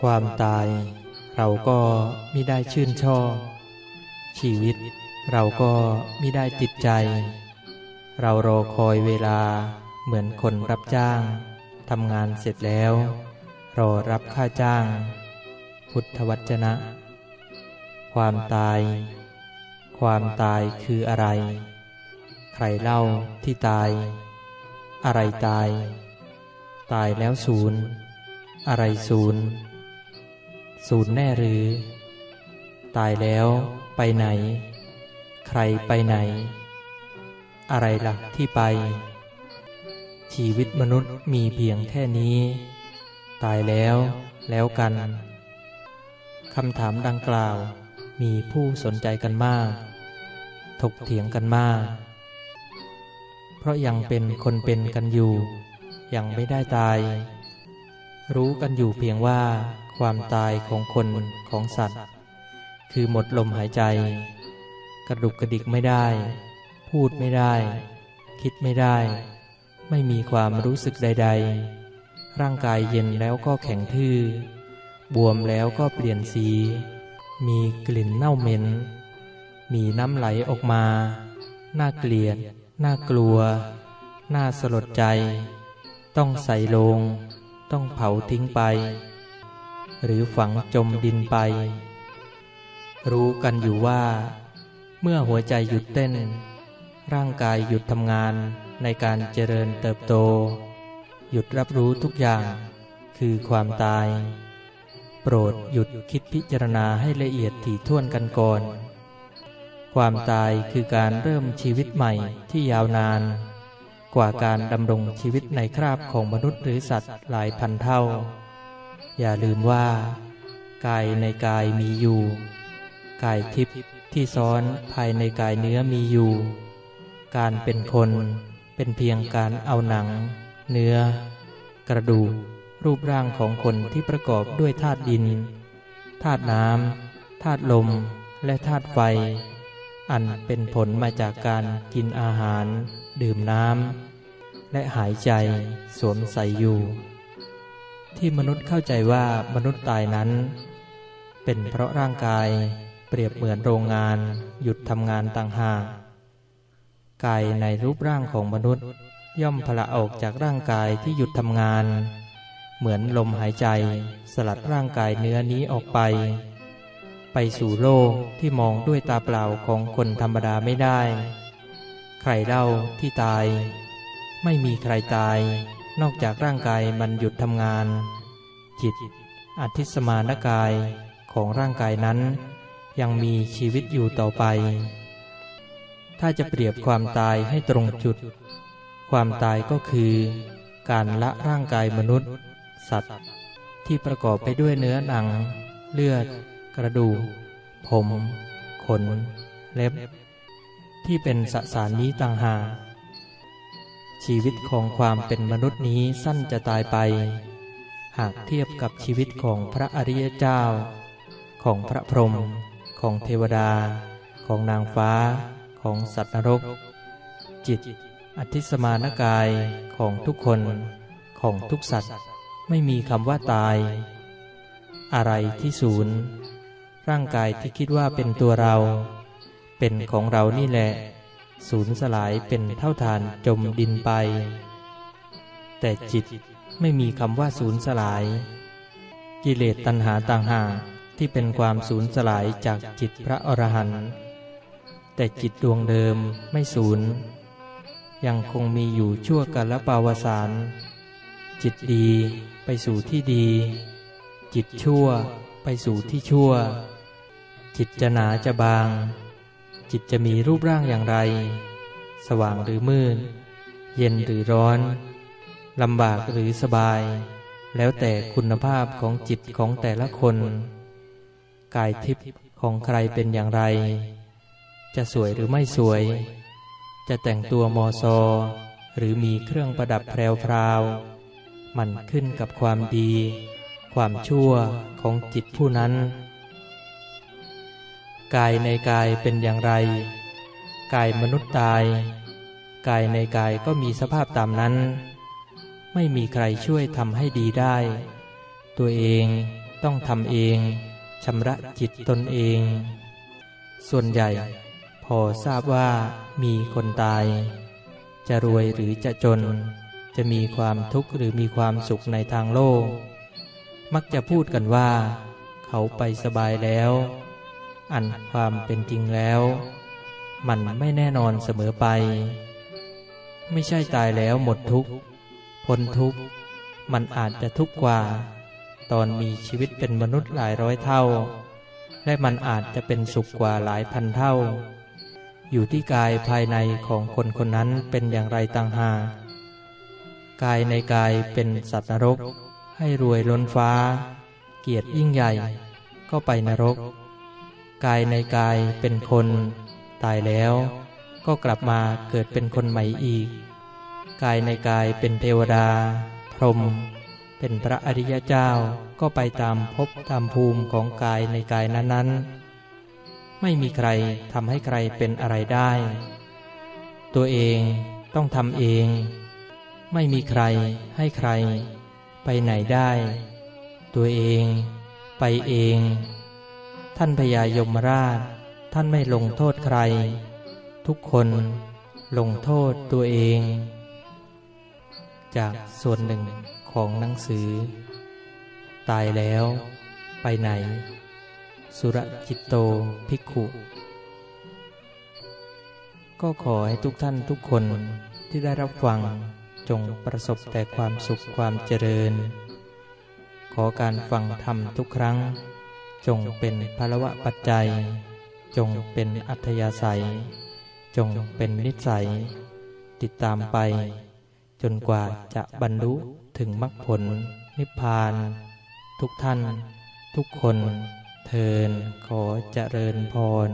ความตายเราก็มิได้ชื่นชอบ ชีวิตเราก็มิได้ติดใจ เรารอคอยเวลาเหมือนคนรับจ้างทำงานเสร็จแล้ว รอรับค่าจ้าง พุทธวจนะ ความตาย ความตายคืออะไร ใครเล่าที่ตาย อะไรตาย ตายแล้วศูนย์ อะไรศูนย์ ศูนย์แน่หรือ ตายแล้วไปไหน ใครไปไหน อะไรหลักที่ไป ชีวิตมนุษย์มีเพียงแค่นี้ ตายแล้วแล้วกันคำถามดังกล่าวมีผู้สนใจกันมาก ถกเถียงกันมาก เพราะยังเป็นคนเป็นกันอยู่ ยังไม่ได้ตาย รู้กันอยู่เพียงว่า ความตายของคนของสัตว์ คือหมดลมหายใจ กระดุกกระดิกไม่ได้ พูดไม่ได้ คิดไม่ได้ ไม่มีความรู้สึกใด ๆ ร่างกายเย็นแล้วก็แข็งทื่อบวมแล้วก็เปลี่ยนสี มีกลิ่นเน่าเหม็น มีน้ำไหลออกมา น่าเกลียด น่ากลัว น่าสลดใจ ต้องใส่ลง ต้องเผาทิ้งไป หรือฝังจมดินไป รู้กันอยู่ว่า เมื่อหัวใจหยุดเต้น ร่างกายหยุดทำงานในการเจริญเติบโต หยุดรับรู้ทุกอย่างคือความตาย โปรดหยุดคิดพิจารณาให้ละเอียดถี่ถ้วนกันก่อน ความตายคือการเริ่มชีวิตใหม่ที่ยาวนาน กว่าการดำรงชีวิตในคราบของมนุษย์หรือสัตว์หลายพันเท่า อย่าลืมว่ากายในกายมีอยู่ กายทิพย์ที่ซ้อนภายในกายเนื้อมีอยู่ การเป็นคนเป็นเพียงการเอาหนัง เนื้อ กระดูกรูปร่างของคนที่ประกอบด้วยธาตุดินธาตุน้ำธาตุลมและธาตุไฟ อันเป็นผลมาจากการกินอาหาร ดื่มน้ำและหายใจสวมใส่อยู่ ที่มนุษย์เข้าใจว่ามนุษย์ตายนั้น เป็นเพราะร่างกายเปรียบเหมือนโรงงานหยุดทำงานต่างหากกายในรูปร่างของมนุษย์ย่อมพละออกจากร่างกายที่หยุดทำงาน เหมือนลมหายใจสลัดร่างกายเนื้อนี้ออกไป ไปสู่โลกที่มองด้วยตาเปล่าของคนธรรมดาไม่ได้ ใครเล่าที่ตาย ไม่มีใครตาย นอกจากร่างกายมันหยุดทำงาน จิตอธิสมานกายของร่างกายนั้น ยังมีชีวิตอยู่ต่อไป ถ้าจะเปรียบความตายให้ตรงจุด ความตายก็คือ การละร่างกายมนุษย์ สัตว์ ที่ประกอบไปด้วยเนื้อหนัง เลือด กระดูก ผม ขน เล็บ ที่เป็นสสารนี้ต่างหาก ชีวิตของความเป็นมนุษย์นี้สั้นจะตายไป หากเทียบกับชีวิตของพระอริยเจ้า ของพระพรหมของเทวดา ของนางฟ้า ของสัตว์นรก จิต อธิสมานกายของทุกคนของทุกสัตว์ไม่มีคำว่าตาย อะไรที่ศูนย์ร่างกายที่คิดว่าเป็นตัวเรา เป็นของเรานี่แหละ สูญสลายเป็นเท่าฐานจมดินไป แต่จิตไม่มีคำว่าสูญสลาย กิเลสตัณหาต่างหากที่เป็นความสูญสลายจากจิตพระอรหันต์แต่จิตดวงเดิมไม่สูญ ยังคงมีอยู่ชั่วกันละปาวสารจิตดีไปสู่ที่ดี จิตชั่วไปสู่ที่ชั่ว จิตจะหนาจะบาง จิตจะมีรูปร่างอย่างไร สว่างหรือมืด เย็นหรือร้อน ลำบากหรือสบาย แล้วแต่คุณภาพของจิตของแต่ละคน กายทิพย์ของใครเป็นอย่างไร จะสวยหรือไม่สวย จะแต่งตัวมอซอ หรือมีเครื่องประดับแพรวมันขึ้นกับความดี ความชั่วของจิตผู้นั้น กายในกายเป็นอย่างไร กายมนุษย์ตาย กายในกายก็มีสภาพตามนั้น ไม่มีใครช่วยทำให้ดีได้ ตัวเองต้องทำเองชำระจิตตนเอง ส่วนใหญ่ พอทราบว่ามีคนตาย จะรวยหรือจะจน จะมีความทุกข์หรือมีความสุขในทางโลก มักจะพูดกันว่า เขาไปสบายแล้ว อันความเป็นจริงแล้ว มันไม่แน่นอนเสมอไป ไม่ใช่ตายแล้วหมดทุกข์พ้นทุกข์มันอาจจะทุกข์กว่า ตอนมีชีวิตเป็นมนุษย์หลายร้อยเท่า และมันอาจจะเป็นสุขกว่าหลายพันเท่า อยู่ที่กายภายในของคนคนนั้นเป็นอย่างไรต่างหากกายในกายเป็นสัตว์นรก ให้รวยล้นฟ้า เกียรติยิ่งใหญ่ ก็ไปนรก กายในกายเป็นคน ตายแล้วก็กลับมาเกิดเป็นคนใหม่อีก กายในกายเป็นเทวดา พรหมเป็นพระอริยเจ้าก็ไปตามภพตามภูมิของกายในกายนั้นๆ ไม่มีใครทำให้ใครเป็นอะไรได้ ตัวเองต้องทำเอง ไม่มีใครให้ใคร ไปไหนได้ ตัวเองไปเอง ท่านพญายมราช ท่านไม่ลงโทษใคร ทุกคนลงโทษตัวเอง จากส่วนหนึ่งของหนังสือ ตายแล้วไปไหน สุรจิตโตภิกขุ ก็ขอให้ทุกท่านทุกคนที่ได้รับฟังจงประสบแต่ความสุขความเจริญ ขอการฟังธรรมทุกครั้ง จงเป็นพลวะปัจจัย จงเป็นอัธยาศัย จงเป็นนิสัย ติดตามไป จนกว่าจะบรรลุถึงมรรคผลนิพพาน ทุกท่าน ทุกคน เทินขอเจริญพร